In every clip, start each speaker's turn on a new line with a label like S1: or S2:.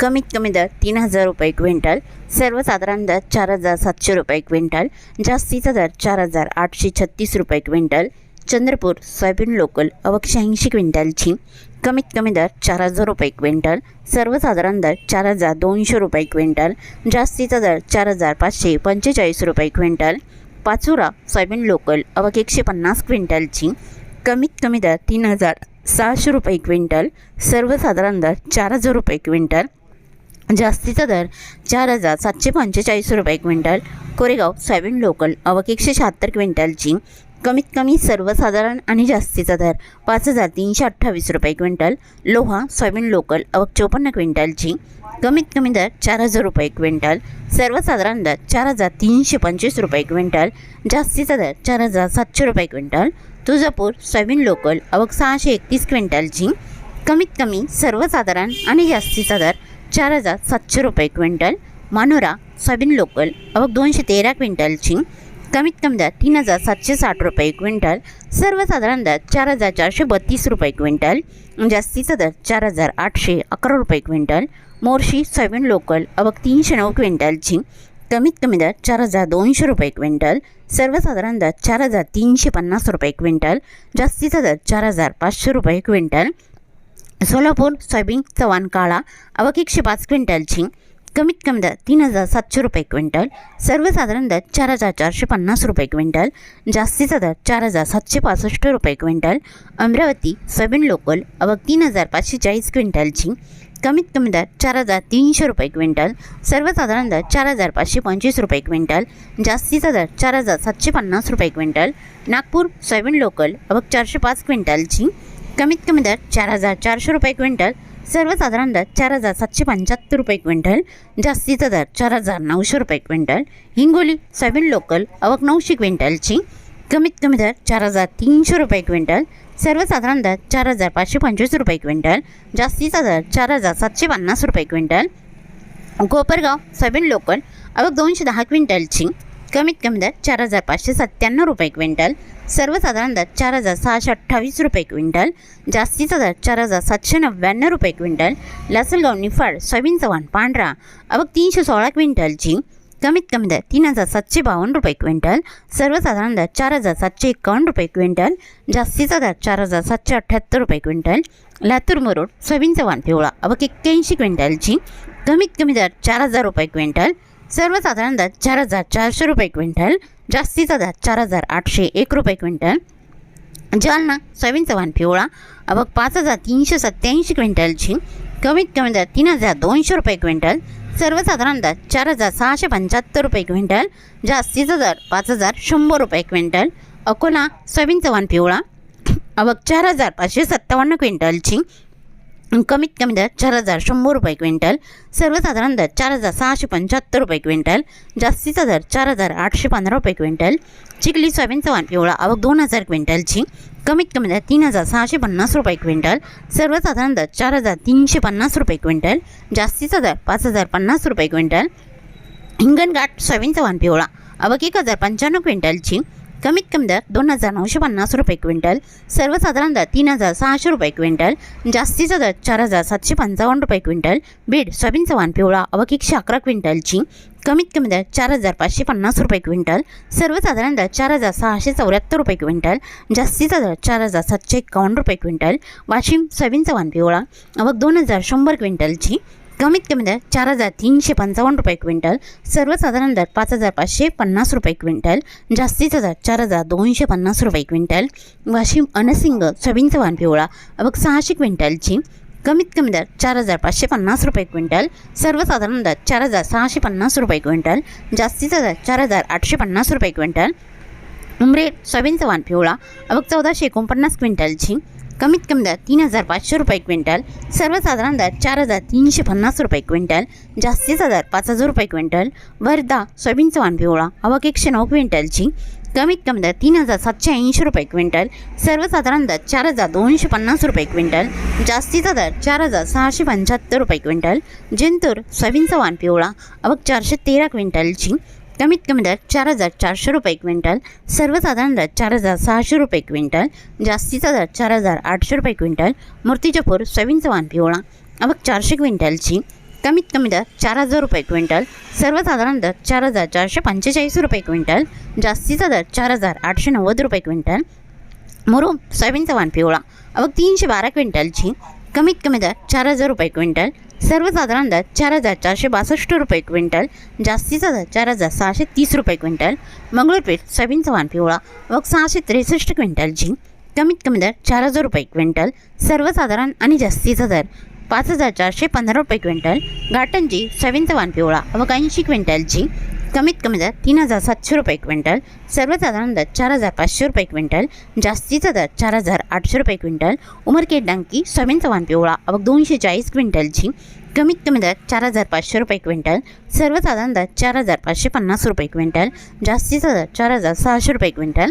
S1: कमीत कमी दर तीन हजार रुपये क्विंटल सर्वसाधारण दर चार हजार सातशे रुपये क्विंटल जास्तीचा दर चार हजार आठशे छत्तीस रुपये क्विंटल चंद्रपूर सोयाबीन लोकल अवक शहाऐंशी क्विंटलची कमीत कमी दर चार हजार रुपये क्विंटल सर्वसाधारण दर चार हजार दोनशे रुपये क्विंटल जास्तीचा दर चार हजार पाचशे पंचेचाळीस रुपये क्विंटल पाचोरा सोयाबीन लोकल अवक एकशे पन्नास क्विंटलची कमीत कमी दर तीन हजार सहाशे रुपये क्विंटल सर्वसाधारण दर चार हजार रुपये क्विंटल म्हणजे जास्तीचा दर चार हजार सातशे पंचेचाळीस रुपये क्विंटल. कोरेगाव सोयाबीन लोकल अवक एकशे शहात्तर क्विंटलची. कमीत कमी सर्वसाधारण आणि जास्तीचा दर पाच हजार तीनशे अठ्ठावीस रुपये क्विंटल. लोहा सोयाबीन लोकल अवक चोपन्न क्विंटलची. कमीत कमी दर चार हजार रुपये क्विंटल. सर्वसाधारण दर चार हजार तीनशे पंचवीस रुपये क्विंटल. जास्तीचा दर चार हजार सातशे रुपये क्विंटल. तुळजापूर सोयाबीन लोकल अवक सहाशे एकतीस क्विंटलची. कमीत कमी सर्वसाधारण आणि जास्तीचा दर चार हजार सातशे रुपये क्विंटल मानोरा सोयाबीन लोकल अवघ दोनशे तेरा क्विंटलची कमीत कमी दर तीन हजार सातशे साठ रुपये क्विंटल सर्वसाधारण दर चार हजार चारशे बत्तीस रुपये क्विंटल जास्तीचा दर चार हजार आठशे अकरा रुपये क्विंटल मोर्शी सोयाबीन लोकल अवघ तीनशे नऊ क्विंटलची कमीत कमी दर चार हजार दोनशे रुपये क्विंटल सर्वसाधारण दर चार हजार तीनशे पन्नास रुपये क्विंटल जास्तीचा दर चार हजार पाचशे रुपये क्विंटल सोलापूर सोयाबीन चव्हाण काळा अवक एकशे पाच क्विंटलची कमीत कमी दर तीन हजार सातशे रुपये क्विंटल. सर्वसाधारण दर चार हजार चारशे पन्नास रुपये क्विंटल. जास्तीचा दर चार हजार सातशे पासष्ट रुपये क्विंटल. अमरावती सोयाबीन लोकल अवक तीन हजार पाचशे चाळीस क्विंटलची कमीत कमी दर चार हजार तीनशे रुपये क्विंटल. सर्वसाधारण दर चार हजार पाचशे पंचवीस रुपये क्विंटल. जास्तीचा दर चार हजार सातशे पन्नास रुपये क्विंटल. नागपूर सोयाबीन लोकल अवघ चारशे पाच क्विंटलची कमीत कमी दर चार हजार चारशे रुपये क्विंटल सर्वसाधारण दर चार हजार सातशे पंच्याहत्तर रुपये क्विंटल जास्तीचा दर चार हजार नऊशे रुपये क्विंटल हिंगोली सोयाबीन लोकल अवक नऊशे क्विंटलची कमीत कमी दर चार हजार तीनशे रुपये क्विंटल सर्वसाधारण दर चार हजार पाचशे पंचवीस रुपये क्विंटल जास्तीचा दर चार हजार सातशे पन्नास रुपये क्विंटल कोपरगाव सोयाबीन लोकल अवक दोनशे दहा क्विंटलची कमीत कमी दर चार हजार पाचशे सत्त्याण्णव रुपये क्विंटल सर्वसाधारण दर चार हजार सहाशे अठ्ठावीस रुपये क्विंटल जास्तीचा दर चार हजार सातशे नव्याण्णव रुपये क्विंटल लासलगाव निफाड सोयाबीन चव्हाण पांढरा अवघ तीनशे सोळा क्विंटलची कमीत कमी दर तीन हजार सातशे बावन्न रुपये क्विंटल सर्वसाधारण दर चार हजार सातशे एकावन्न रुपये क्विंटल जास्तीचा दर चार हजार सातशे अठ्ठ्याहत्तर रुपये क्विंटल लातूर मरोड सोयाबीन चव्हाण पिवळा अवघ एक्क्याऐंशी क्विंटलची कमीत कमी दर चार हजार रुपये क्विंटल सर्वसाधारण दर चार हजार चारशे रुपये क्विंटल जास्तीचा दर चार हजार आठशे एक रुपये क्विंटल. जालना सोयाबीन चव्हाण पिवळा अबग पाच हजार तीनशे सत्त्याऐंशी क्विंटलची कमीत कमी दर तीन हजार दोनशे रुपये क्विंटल सर्वसाधारण दर चार हजार सहाशे पंच्याहत्तर रुपये क्विंटल जास्तीचा दर पाच हजार शंभर रुपये क्विंटल अकोला सोयाबीन चव्हाण पिवळा अबग चार हजार पाचशे सत्तावन्न क्विंटलची कमीत कमी दर चार हजार शंभर रुपये क्विंटल सर्वसाधारण दर चार हजार सहाशे पंच्याहत्तर रुपये क्विंटल जास्तीचा दर चार हजार आठशे पंधरा रुपये क्विंटल चिखली सोयाबीन चव्हाण पिवळा आवक दोन हजार क्विंटलची कमीत कमी दर तीन हजार सहाशे पन्नास रुपये क्विंटल सर्वसाधारण दर चार हजार तीनशे पन्नास रुपये क्विंटल जास्तीचा दर पाच हजार पन्नास रुपये क्विंटल हिंगणघाट सोयाबीन चव्हाण पिवळा आवक एक हजार पंच्याण्णव क्विंटलची कमीत कमी दर दोन हजार नऊशे पन्नास रुपये क्विंटल सर्वसाधारण दर तीन हजार सहाशे रुपये क्विंटल जास्तीचा दर चार हजार सातशे पंचावन्न रुपये क्विंटल बीड सोयाबीन चव्हाण पिवळा अवक एकशे अकरा क्विंटलची कमीत कमी दर चार हजार पाचशे पन्नास रुपये क्विंटल सर्वसाधारण दर चार हजार सहाशे चौऱ्याहत्तर रुपये क्विंटल जास्तीचा दर चार हजार सातशे एकावन्न रुपये क्विंटल वाशिम सोयाबीन चव्हाण पिवळा अवक दोन हजार शंभर क्विंटलची कमीत कमी दर चार हजार तीनशे पंचावन्न रुपये क्विंटल सर्वसाधारण दर पाच हजार पाचशे पन्नास रुपये क्विंटल जास्तीचा दर चार हजार दोनशे पन्नास रुपये क्विंटल. वाशिम अनसिंग सोयाबीन चव्हाण पिवळा अबक सहाशे क्विंटलची कमीत कमी दर चार हजार पाचशे पन्नास रुपये क्विंटल सर्वसाधारण दर चार हजार सहाशे पन्नास रुपये क्विंटल जास्तीचा दर चार हजार आठशे पन्नास रुपये क्विंटल. उमरेड सोयाबीनचा वाण पिवळा अबक चौदाशे एकोणपन्नास क्विंटलची कमीत कमी दर तीन हजार पाचशे रुपये क्विंटल सर्वसाधारण दर चार हजार तीनशे पन्नास रुपये क्विंटल जास्तीचा दर पाच हजार रुपये क्विंटल वर्धा सोयाबीनचा वाण पिवळा अवघ एकशे नऊ क्विंटलची कमीत कमी दर तीन हजार सातशे ऐंशी रुपये क्विंटल सर्वसाधारण दर चार हजार दोनशे पन्नास रुपये क्विंटल जास्तीचा दर चार हजार सहाशे पंच्याहत्तर रुपये क्विंटल जिंतूर सोयाबीनचा वाण पिवळा अवक चारशे तेरा क्विंटलची कमीत कमी दर चार हजार चारशे रुपये क्विंटल सर्वसाधारण दर चार हजार सहाशे रुपये क्विंटल जास्तीचा दर चार हजार आठशे रुपये क्विंटल मूर्तिजापूर सवीन चव्हाण पिवळा अवघ चारशे क्विंटलची कमीत कमी दर चार हजार रुपये क्विंटल सर्वसाधारण दर चार हजार चारशे पंचेचाळीस रुपये क्विंटल जास्तीचा दर चार हजार आठशे नव्वद रुपये क्विंटल मुरुम सोयाबीन चव्हाण पिवळा अवघ तीनशे बारा क्विंटलची कमीत कमी दर चार हजार रुपये क्विंटल सर्वसाधारण दर चार हजार चारशे बासष्ट रुपये क्विंटल जास्तीचा दर चार हजार सहाशे तीस रुपये क्विंटल मंगळूरपेठ सोयाबीन चव्हाण पिवळा व सहाशे त्रेसष्ट क्विंटल झिंक कमीत कमी दर चार हजार रुपये क्विंटल सर्वसाधारण आणि जास्तीचा दर पाच हजार चारशे पंधरा रुपये क्विंटल गाटंजी सोयाबीन चव्हाण पिवळा व ऐंशी क्विंटल झिंक कमीत कमी दर तीन हजार सातशे रुपये क्विंटल सर्वसाधारण दर चार हजार पाचशे रुपये क्विंटल जास्तीचा दर चार हजार आठशे रुपये क्विंटल उमरखेड डांकी सोयाबीन चव्हाण पिवळा अवघ दोनशे चाळीस क्विंटलची कमीत कमी दर चार हजार पाचशे रुपये क्विंटल सर्वसाधारण दर चार हजार पाचशे पन्नास रुपये क्विंटल जास्तीचा दर चार हजार सहाशे रुपये क्विंटल.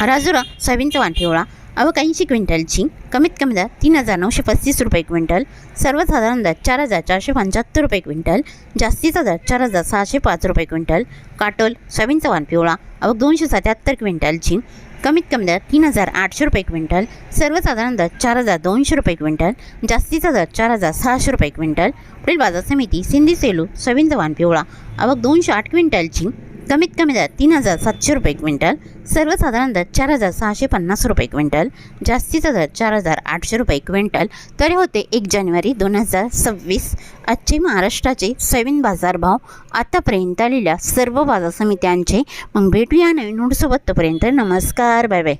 S1: राजुरा सोयाबीन चव्हाण पिवळा अवघ ऐंशी क्विंटलची कमीत कमी दर तीन हजार नऊशे पस्तीस रुपये क्विंटल. सर्वसाधारण दर चार हजार चारशे पंच्याहत्तर रुपये क्विंटल. जास्तीचा दर चार हजार सहाशे पाच रुपये क्विंटल. काटोल सोयाबीनचा वाण पिवळा. अवघ दोनशे सत्याहत्तर क्विंटलची कमीत कमी दर तीन हजार आठशे रुपये क्विंटल. सर्वसाधारण दर चार हजार दोनशे रुपये क्विंटल. जास्तीचा दर चार हजार सहाशे रुपये क्विंटल. पुढील बाजार समिती सिंधी सेलू सोयाबीनचा वाण पिवळा. अवघ दोनशे आठ क्विंटलची कमीत कमी दर तीन हजार सातशे रुपये क्विंटल सर्वसाधारण दर चार हजार सहाशे पन्नास रुपये क्विंटल जास्तीचा दर चार हजार आठशे रुपये क्विंटल. तरी होते एक जानेवारी दोन हजार सव्वीस. आजचे महाराष्ट्राचे सोयाबीन बाजारभाव आतापर्यंत आलेल्या सर्व बाजार समित्यांचे. मग भेटूया नवीन नोटसोबत. तोपर्यंत नमस्कार. Bye bye.